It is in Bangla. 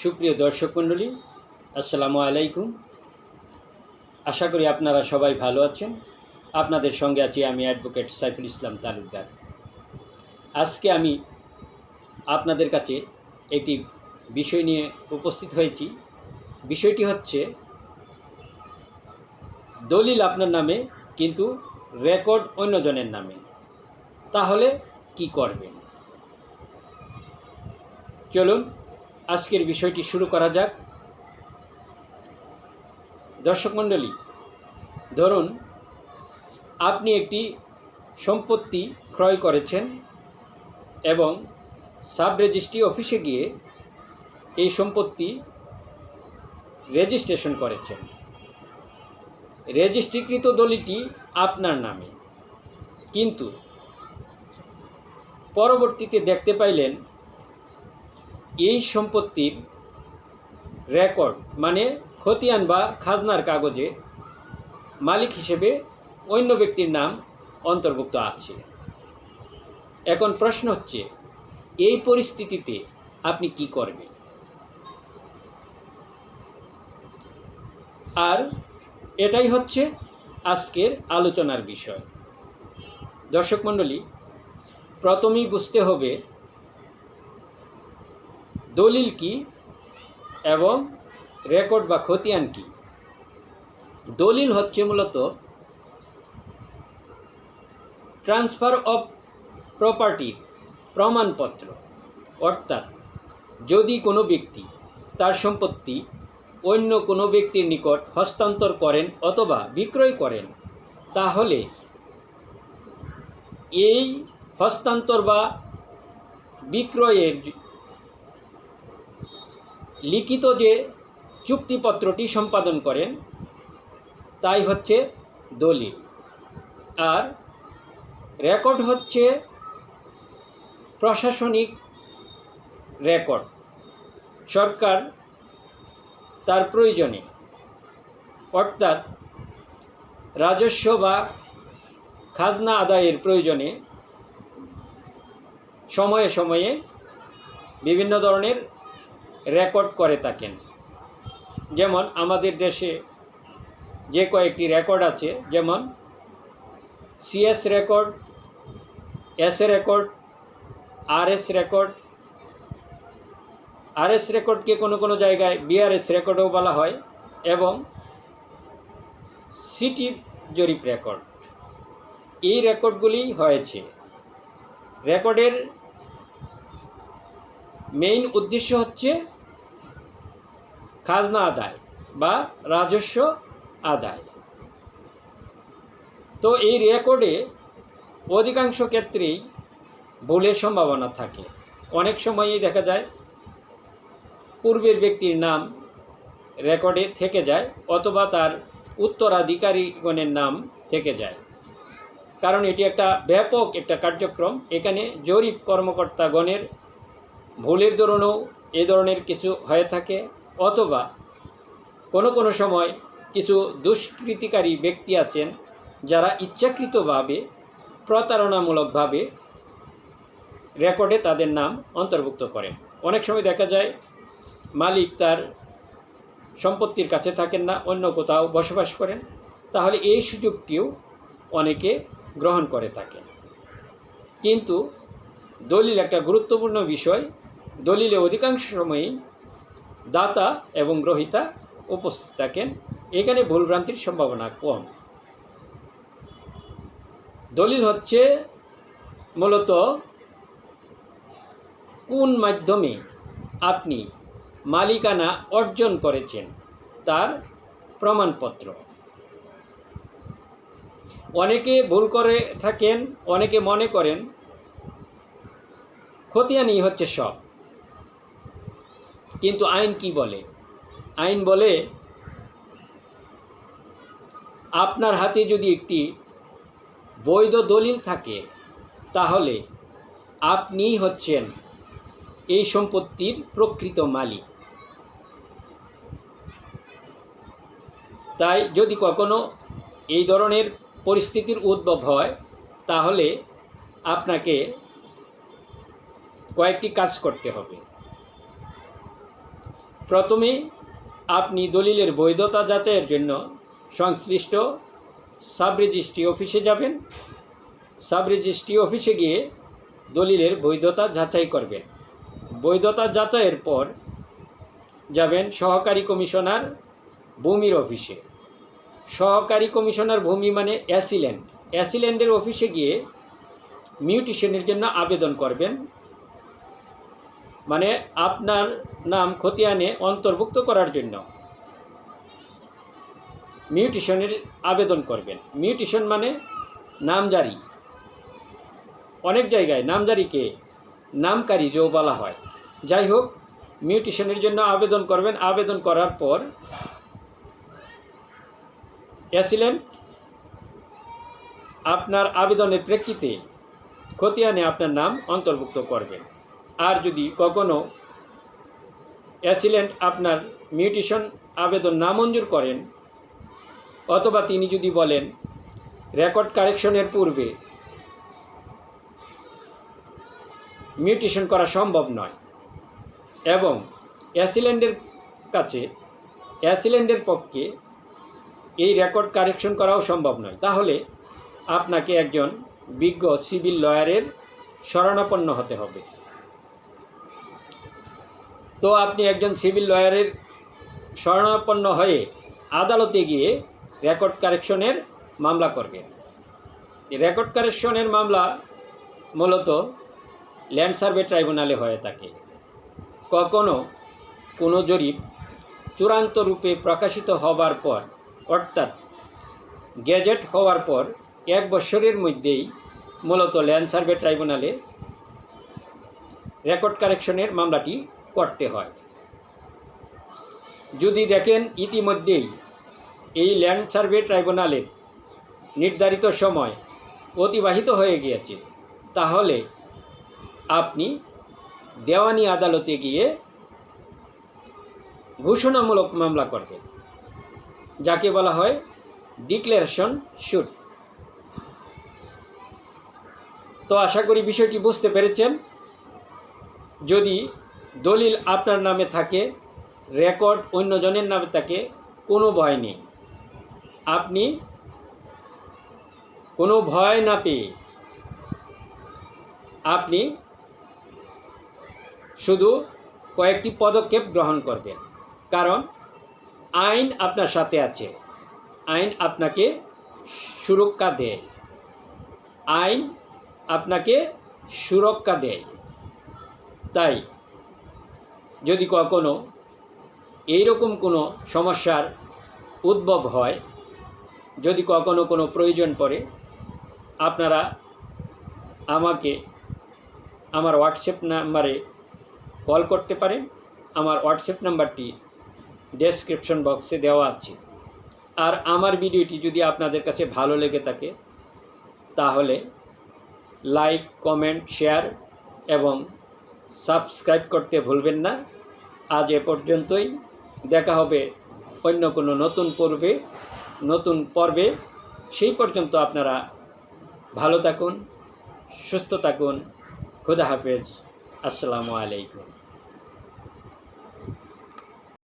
সুপ্রিয় দর্শক মণ্ডলী, আসসালামু আলাইকুম। আশা করি আপনারা সবাই ভালো আছেন। আপনাদের সঙ্গে আছি আমি অ্যাডভোকেট সাইফুল ইসলাম তালুকদার। আজকে আমি আপনাদের কাছে একটি বিষয় নিয়ে উপস্থিত হয়েছি। বিষয়টি হচ্ছে, দলিল আপনার নামে, কিন্তু রেকর্ড অন্যজনের নামে। তাহলে কি করবেন? চলুন আজকের বিষয়টি শুরু করা যাক। দর্শক মণ্ডলী, ধরুন আপনি একটি সম্পত্তি ক্রয় করেছেন এবং সাব রেজিস্ট্রি অফিসে গিয়ে এই সম্পত্তি রেজিস্ট্রেশন করেছেন। রেজিস্ট্রিকৃত দলিলটি আপনার নামে। কিন্তু পরবর্তীতে দেখতে পাইলেন এই সম্পত্তির রেকর্ড মানে খতিয়ান বা খাজনার কাগজে মালিক হিসেবে অন্য ব্যক্তির নাম অন্তর্ভুক্ত আছে। এখন প্রশ্ন হচ্ছে, এই পরিস্থিতিতে আপনি কি করবেন? আর এটাই হচ্ছে আজকের আলোচনার বিষয়। দর্শক মণ্ডলী, প্রথমেই বুঝতে হবে দলিল কি এবং রেকর্ড বা খতিয়ান কি? দলিল হচ্ছে মূলত ট্রান্সফার অফ প্রপার্টির প্রমাণপত্র। অর্থাৎ যদি কোনো ব্যক্তি তার সম্পত্তি অন্য কোনো ব্যক্তির নিকট হস্তান্তর করেন অথবা বিক্রয় করেন, তাহলে এই হস্তান্তর বা বিক্রয়ের লিখিত যে চুক্তিপত্রটি সম্পাদন করেন, তাই হচ্ছে দলিল। আর রেকর্ড হচ্ছে প্রশাসনিক রেকর্ড। সরকার তার প্রয়োজনে, অর্থাৎ রাজস্ব বা খাজনা আদায়ের প্রয়োজনে সময়ে সময়ে বিভিন্ন ধরনের রেকর্ড করে থাকেন। যেমন আমাদের দেশে যে কয়েকটি রেকর্ড আছে, যেমন CS record S A record R S record R S রেকর্ডকে কোনো কোনো জায়গায় বিআরএস রেকর্ডও বলা হয় এবং সিটি জরিপ রেকর্ড। এই রেকর্ডগুলি হয়েছে। রেকর্ডের মেইন উদ্দেশ্য হচ্ছে খাজনা আদায় বা রাজস্ব আদায়। তো এই রেকর্ডে অধিকাংশ ক্ষেত্রেই ভুলের সম্ভাবনা থাকে। অনেক সময়ই দেখা যায় পূর্বের ব্যক্তির নাম রেকর্ডে থেকে যায় অথবা তার উত্তরাধিকারীগণের নাম থেকে যায়। কারণ এটি একটা ব্যাপক একটা কার্যক্রম। এখানে জরিপ কর্মকর্তাগণের ভুলের দরুনও এ ধরনের কিছু হয়ে থাকে। অথবা কোনো কোনো সময় কিছু দুষ্কৃতিকারী ব্যক্তি আছেন যারা ইচ্ছাকৃতভাবে, প্রতারণামূলকভাবে রেকর্ডে তাদের নাম অন্তর্ভুক্ত করেন। অনেক সময় দেখা যায়, মালিক তার সম্পত্তির কাছে থাকেন না, অন্য কোথাও বসবাস করেন। তাহলে এই সুযোগটিও অনেকে গ্রহণ করে থাকেন। কিন্তু দলিল একটা গুরুত্বপূর্ণ বিষয়, দলিলে অধিকাংশ সময়ই দাতা এবং গ্রহিতা উপস্থিত থাকেন। এখানে ভুলভ্রান্তির সম্ভাবনা কম। দলিল হচ্ছে, মূলত কোন মাধ্যমে আপনি মালিকানা অর্জন করেছেন তার প্রমাণপত্র? অনেকে ভুল করে থাকেন, অনেকে মনে করেন, খতিয়ানি হচ্ছে সব। কিন্তু আইন কি বলে? আইন বলে, আপনার হাতে যদি একটি বৈধ দলিল থাকে, তাহলে আপনিই হচ্ছেন এই সম্পত্তির প্রকৃত মালিক। তাই যদি কখনো এই ধরনের পরিস্থিতির উদ্ভব হয়, তাহলে আপনাকে কয়েকটি কাজ করতে হবে। প্রথমে আপনি দলিলের বৈধতা যাচাইয়ের জন্য সংশ্লিষ্ট সাব রেজিস্ট্রি অফিসে যাবেন। সাব রেজিস্ট্রি অফিসে গিয়ে দলিলের বৈধতা যাচাই করবেন। বৈধতা যাচাইয়ের পর যাবেন সহকারী কমিশনার ভূমির অফিসে। সহকারী কমিশনার ভূমি মানে অ্যাসিল্যান্ড অ্যাসিল্যান্ডের অফিসে গিয়ে মিউটিশনের জন্য আবেদন করবেন। মানে আপনার নাম খতিয়ানে অন্তর্ভুক্ত করার জন্য মিউটিশনের আবেদন করবেন। মিউটিশন মানে নামজারি। অনেক জায়গায় নামজারিকে নামকারী যৌ বলা হয়। যাই হোক, মিউটিশনের জন্য আবেদন করবেন। আবেদন করার পর অ্যাসিলেন্ট আপনার আবেদনের প্রেক্ষিতে খতিয়ানে আপনার নাম অন্তর্ভুক্ত করবেন। আর যদি কখনো অ্যাসিলেন্ট আপনার মিউটেশন আবেদন না মঞ্জুর করেন, অথবা তিনি যদি বলেন, রেকর্ড কারেকশনের পূর্বে মিউটেশন করা সম্ভব নয়। এবং অ্যাসিল্যান্ডের কাছে অ্যাসিল্যান্ডের পক্ষে এই রেকর্ড কারেকশন করাও সম্ভব নয়, তাহলে আপনাকে একজন বিজ্ঞ সিভিল লয়ারের শরণাপন্ন হতে হবে। তো আপনি একজন সিভিল লয়ারের শরণাপন্ন হয়ে আদালতে গিয়ে রেকর্ড কারেকশনের মামলা করবেন। রেকর্ড কারেকশনের মামলা মূলত ল্যান্ড সার্ভে ট্রাইব্যুনালে হয়ে থাকে। কখনো কোনো জরিপ চূড়ান্ত রূপে প্রকাশিত হবার পর, অর্থাৎ গেজেট হওয়ার পর এক বছরের মধ্যেই মূলত ল্যান্ড সার্ভে ট্রাইব্যুনালে রেকর্ড কারেকশনের মামলাটি করতে হয়। যদি দেখেন ইতিমধ্যেই এই ল্যান্ড সার্ভে ট্রাইব্যুনালের নির্ধারিত সময় অতিবাহিত হয়ে গিয়েছে, তাহলে আপনি দেওয়ানি আদালতে গিয়ে ঘোষণামূলক মামলা করবেন, যাকে বলা হয় ডিক্লারেশন শুট। তো আশা করি বিষয়টি বুঝতে পেরেছেন। যদি দলিল আপনার নামে থাকে, রেকর্ড অন্যজনের নামে থাকে, কোনো ভয় নেই। আপনি কোনো ভয় না পেয়ে আপনি শুধু কয়েকটি পদক্ষেপ গ্রহণ করবেন। কারণ আইন আপনার সাথে আছে। আইন আপনাকে সুরক্ষা দেয়। আইন আপনাকে সুরক্ষা দেয়। তাই যদি কখনো এইরকম কোনো সমস্যার উদ্ভব হয়, যদি কখনো কোনো প্রয়োজন পড়ে, আপনারা আমাকে আমার হোয়াটসঅ্যাপ নাম্বারে কল করতে পারেন। আমার হোয়াটসঅ্যাপ নাম্বারটি ডেসক্রিপশন বক্সে দেওয়া আছে। আর আমার ভিডিওটি যদি আপনাদের কাছে ভালো লেগে থাকে, তাহলে লাইক, কমেন্ট, শেয়ার এবং সাবস্ক্রাইব করতে ভুলবেন না। আজ এ পর্যন্তই। দেখা হবে অন্য কোনো নতুন পর্বে নতুন পর্বে। সেই পর্যন্ত আপনারা ভালো থাকুন, সুস্থ থাকুন। খুদা হাফেজ। আসসালামু আলাইকুম।